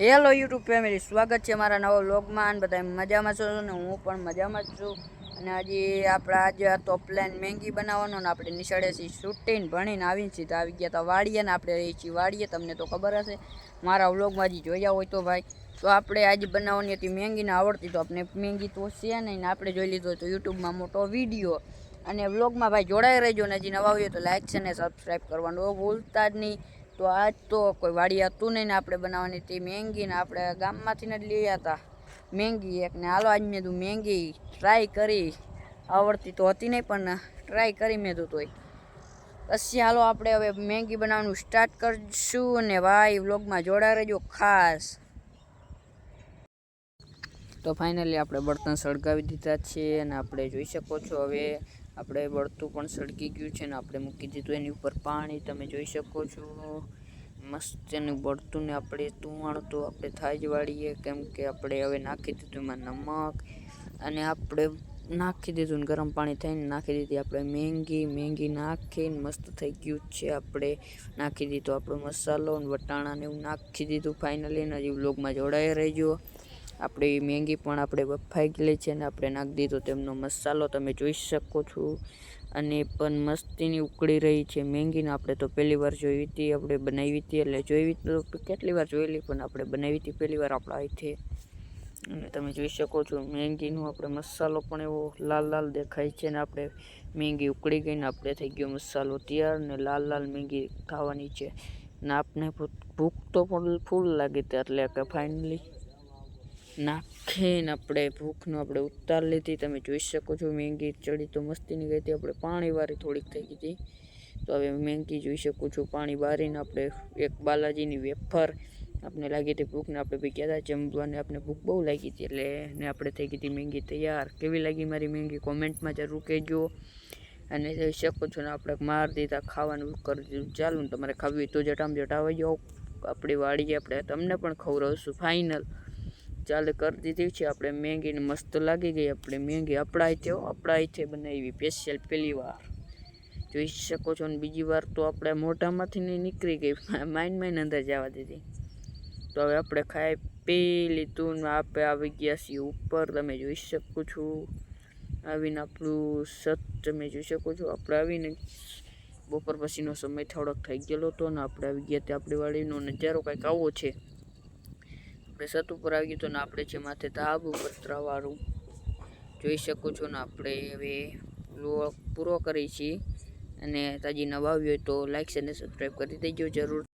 Hello YouTube family સ્વાગત છે મારા નવા વ્લોગમાં અને બધા મજામાં છો ને હું પણ મજામાં જ છું. અને આજે આપણે આજે તો પ્લાન મેંગી બનાવવાનો ને આપણે નિશાળે છીએ શૂટિંગ ભણીને આવીને તો આવી ગયા તો વાડીએ ને આપણે રહી છીએ વાડીએ. તમને તો ખબર હશે, મારા વ્લોગમાં હજી જોયા હોય તો ભાઈ. તો આપણે આજે બનાવવાની હતી મેંગીને આવડતી તો આપણે મેંગી તો છે નહીં આપણે જોઈ લીધો તો યુટ્યુબમાં મોટો વીડિયો. અને વ્લોગમાં ભાઈ જોડાઈ રહેજો ને હજી નવા હોય તો લાઈક છે ને સબસ્ક્રાઈબ કરવાનું. ભૂલતા જ નહીં. તો આજ તો કોઈ વાડી હતું નહીં ને આપણે બનાવવાની હતી મેંગી ને આપણે ગામમાંથી ને જ લઈ હતા મેંગી એક ને હાલો આજ મેં તું મેંગી ટ્રાય કરી. આવડતી તો હતી નહીં પણ ટ્રાય કરી મેં તું તોય. પછી હાલો આપણે હવે મેંગી બનાવવાનું સ્ટાર્ટ કરશું અને ભાઈ વ્લોગમાં જોડા રહેજો ખાસ. તો ફાઇનલી આપણે બળતણ સળગાવી દીધા છે અને આપણે જોઈ શકો છો હવે આપણે બળતું પણ સળગી ગયું છે ને આપણે મૂકી દીધું એની ઉપર પાણી, તમે જોઈ શકો છો. મસ્ત એનું બળતું ને આપણે તુવાણ તો આપણે થાય જ વાળીએ, કેમ કે આપણે હવે નાખી દીધું એમાં નમક અને આપણે નાખી દીધું ને ગરમ પાણી થઈને નાખી દીધી. આપણે મેંગી મેંગી નાખીને મસ્ત થઈ ગયું છે આપણે. નાખી દીધું આપણો મસાલો ને વટાણા એવું નાખી દીધું ફાઇનલી ને હજી બ્લોગમાં જોડાઈ રહેજો. આપણી મેંગી પણ આપણે બફાઈ ગયેલી છે ને આપણે નાખી દીધો તેમનો મસાલો તમે જોઈ શકો છો. અને પણ મસ્તીની ઉકળી રહી છે. મેંગીને આપણે તો પહેલી વાર જોઈ હતી, આપણે બનાવી હતી, એટલે જોઈ તો કેટલી વાર જોયેલી, પણ આપણે બનાવી હતી પહેલી વાર આપણા અહીંથી અને તમે જોઈ શકો છો, મેંગીનો આપણે મસાલો પણ એવો લાલ લાલ દેખાય છે ને આપણે મેંગી ઉકળી ગઈને આપણે થઈ ગયો મસાલો તૈયાર ને લાલ લાલ મેંગી ખાવાની છે. ને આપને ભૂખ તો પણ ફૂલ લાગી હતી એટલે કે ફાઇનલી નાખીને આપણે ભૂખનો આપણે ઉતાર લીધી. તમે જોઈ શકો છો મેંગી ચડી તો મસ્તીની ગઈ હતી. આપણે પાણીવાળી થોડીક થઈ ગઈ હતી. તો હવે મેંગી જોઈ શકો છો. પાણી બારીને આપણે એક બાલાજીની વેફર આપણે લાગી હતી ભૂખને આપણે ભી ગયા હતા જમવાને. આપણે ભૂખ બહુ લાગી હતી એટલે ને આપણે થઈ ગઈ હતી મેંગી તૈયાર. કેવી લાગી મારી મેંગી? કોમેન્ટમાં જરૂર કહેજો. અને જોઈ શકો છો ને આપણે માર દીધા ખાવાનું કરી દીધું. ચાલુ ને તમારે ખાવી તો જટામ જટાવી જાઓ. આપણી વાડીએ આપણે તમને પણ ખવડાવશું. ફાઇનલ. ચાલે કરી દીધી છે. આપણે મેંગીને મસ્ત લાગી ગઈ. આપણે મેંગી અપડાય થયો અપડાય છે બનાવી. સ્પેશિયલ પહેલી વાર. જોઈ શકો છો ને બીજી વાર તો આપણે મોઢામાંથી નહીં નીકળી ગઈ. માઇન્ડ માઇન અંદર જવા દીધી. તો હવે આપણે ખાઈ પી લીધું ને આપણે આવી ગયા છીએ ઉપર. તમે જોઈ શકો છો. આવીને આપણું સત તમે જોઈ શકો છો. આપણે આવીને બપોર પછીનો સમય થોડોક થઈ ગયેલો હતો ને આપણે આવી ગયા ત્યાં આપણી વાડીનો નજારો કંઈક આવો છે. આપણે સત ઉપર આવી ગયું તો ને આપણે છે માથે ધાબ ઉપર ત્રવાળું જોઈ શકો છો ને આપણે હવે પૂરો કરી છીએ અને તાજી નવા આવ્યો હોય તો લાઇક્સ અને સબસ્ક્રાઈબ કરી દેજો જરૂર.